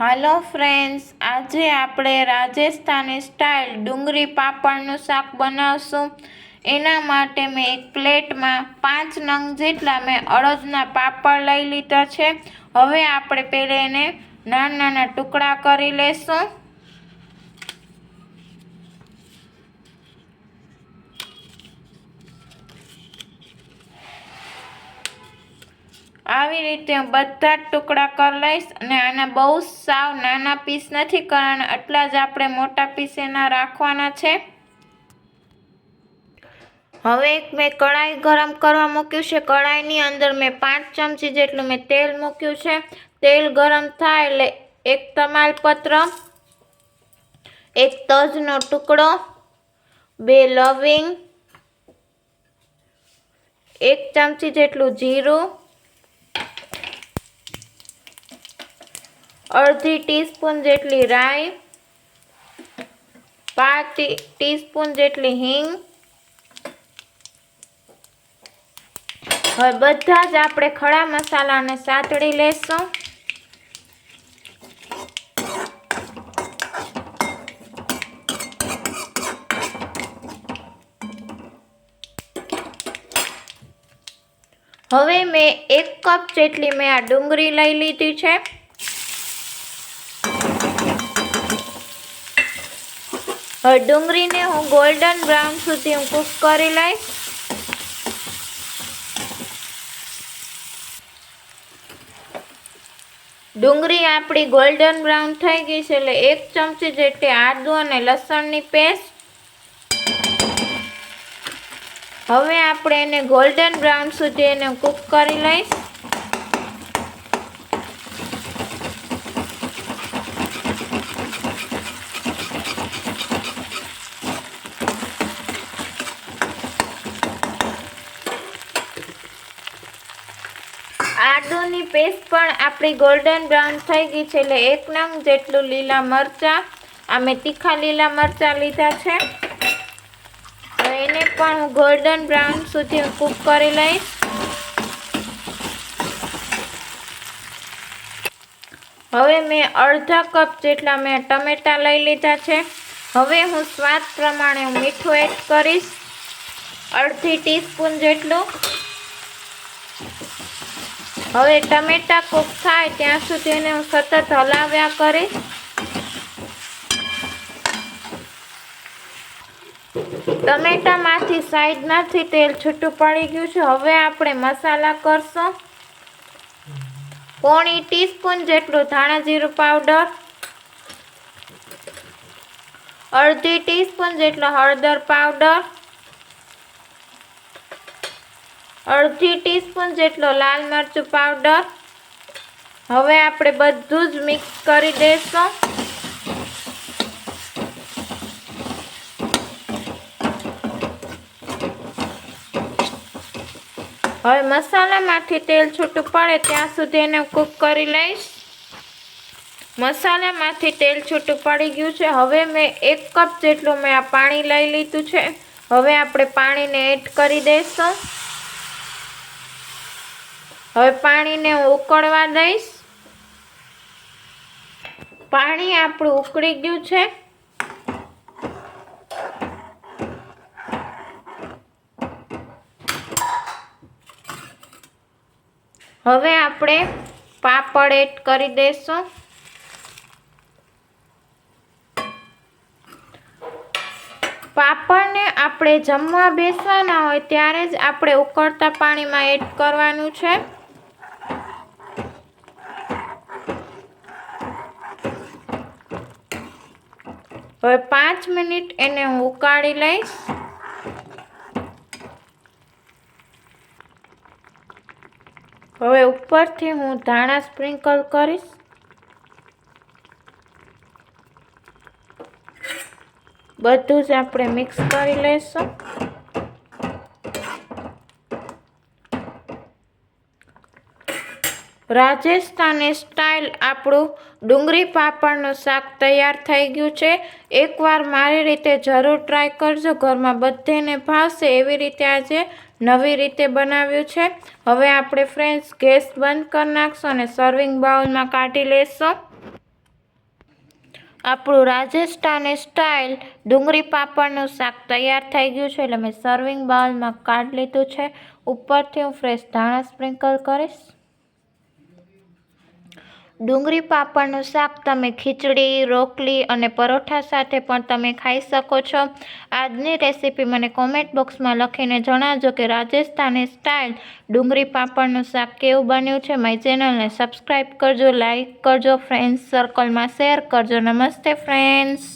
હાલો friends, આજે આપણે Rajasthani style ડુંગળી પાપડનું શાક બનાવશું. એના માટે મેં એક પ્લેટમાં પાંચ નંગ જેટલા મેં અડદના પાપડ લઈ લીધા છે. હવે આપણે પહેલાં એને નાના નાના ટુકડા કરી લેશું. આવી રીતે હું બધા જ ટુકડા કરી લઈશ અને આના બહુ સાવ નાના પીસ નથી કરવાના એટલા જ આપણે મોટા પીસ એના રાખવાના છે. હવે એક મેં કઢાઈ ગરમ કરવા મૂક્યું છે. કઢાઈની અંદર મેં પાંચ ચમચી જેટલું મેં તેલ મૂક્યું છે. તેલ ગરમ થાય એટલે એક તમાલપત્ર, એક તજનો ટુકડો, બે લવિંગ, એક ચમચી જેટલું જીરું અડધી ટીસ્પૂન જેટલી રાઈ, પાંચ ટીસ્પૂન જેટલી હિંગ. હવે બધા જ આપણે ખડા મસાલાને સાતળી લેશું. હવે મેં એક કપ જેટલી મેં આ ડુંગળી લઈ લીધી છે. ડુંગળીને હું ગોલ્ડન બ્રાઉન સુધી હું કૂક કરી લઈશ. ડુંગળી આપણી ગોલ્ડન બ્રાઉન થઈ ગઈ છે એટલે એક ચમચી જેટલી આદુ અને લસણની પેસ્ટ. હવે આપણે એને ગોલ્ડન બ્રાઉન સુધી એને કૂક કરી લઈશ. આદુની પેસ્ટ પણ આપણી ગોલ્ડન બ્રાઉન થઈ ગઈ છે એટલે એક નંગ જેટલું લીલા મરચાં આ મેં તીખા લીલા મરચાં લીધા છે. એને પણ હું ગોલ્ડન બ્રાઉન સુધી કૂક કરી લઈશ. હવે મેં અડધા કપ જેટલા મેં ટમેટા લઈ લીધા છે. હવે હું સ્વાદ પ્રમાણે મીઠું એડ કરીશ. અડધી ટીસ્પૂન જેટલું. હવે ટમેટા કૂક થાય ત્યાં સુધી એને સતત હલાવ્યા કરીશ. ટમેટામાંથી સાઈડમાંથી તેલ છૂટું પડી ગયું છે. હવે આપણે મસાલા કરશું. પોણી ટીસ્પૂન જેટલું ધાણા જીરું પાવડર. અડધી ટીસ્પૂન જેટલો હળદર પાવડર. અડધી ટીસ્પૂન જેટલો લાલ મરચું પાવડર. હવે આપણે બધું જ મિક્સ કરી દઈશું હવે મસાલામાંથી તેલ છૂટું પડે ત્યાં સુધી એને કૂક કરી લઈશ. મસાલામાંથી તેલ છૂટું પડી ગયું છે. હવે મેં એક કપ જેટલું મેં આ પાણી લઈ લીધું છે. હવે આપણે પાણીને એડ કરી દઈશું હવે પાણીને ઉકળવા દઈશ. પાણી આપણું ઉકળી ગયું છે. હવે આપણે પાપડ એડ કરી દઈશું. પાપડને આપણે જમવા બેસવાના હોય ત્યારે જ આપણે ઉકળતા પાણીમાં એડ કરવાનું છે. હવે પાંચ મિનિટ એને હું ઉકાળી લઈશ. હવે ઉપરથી હું ધાણા સ્પ્રિંકલ કરીશ. બધું જ આપણે મિક્સ કરી લઈશું. રાજસ્થાની સ્ટાઇલ આપણું ડુંગળી પાપડનું શાક તૈયાર થઈ ગયું છે. એકવાર મારી રીતે જરૂર ટ્રાય કરજો. ઘરમાં બધેને ભાવશે એવી રીતે આજે નવી રીતે બનાવ્યું છે. હવે આપણે ફ્રેન્ડ્સ ગેસ બંધ કરી નાખશું અને સર્વિંગ બાઉલમાં કાઢી લેશું. આપણું રાજસ્થાની સ્ટાઇલ ડુંગળી પાપડનું શાક તૈયાર થઈ ગયું છે એટલે મેં સર્વિંગ બાઉલમાં કાઢી લીધું છે. ઉપરથી હું ફ્રેશ ધાણા સ્પ્રિંકલ કરીશ. ડુંગળી પાપડનું શાક તમે ખીચડી, રોટલી અને પરોઠા સાથે પણ તમે ખાઈ શકો છો. આજની રેસીપી મને કોમેન્ટ બોક્સમાં લખીને જણાવજો કે રાજસ્થાની સ્ટાઇલ ડુંગળી પાપડનું શાક કેવું બન્યું છે. મારી ચેનલને સબસ્ક્રાઈબ કરજો લાઈક કરજો ફ્રેન્ડ્સ સર્કલમાં શેર કરજો. નમસ્તે ફ્રેન્ડ્સ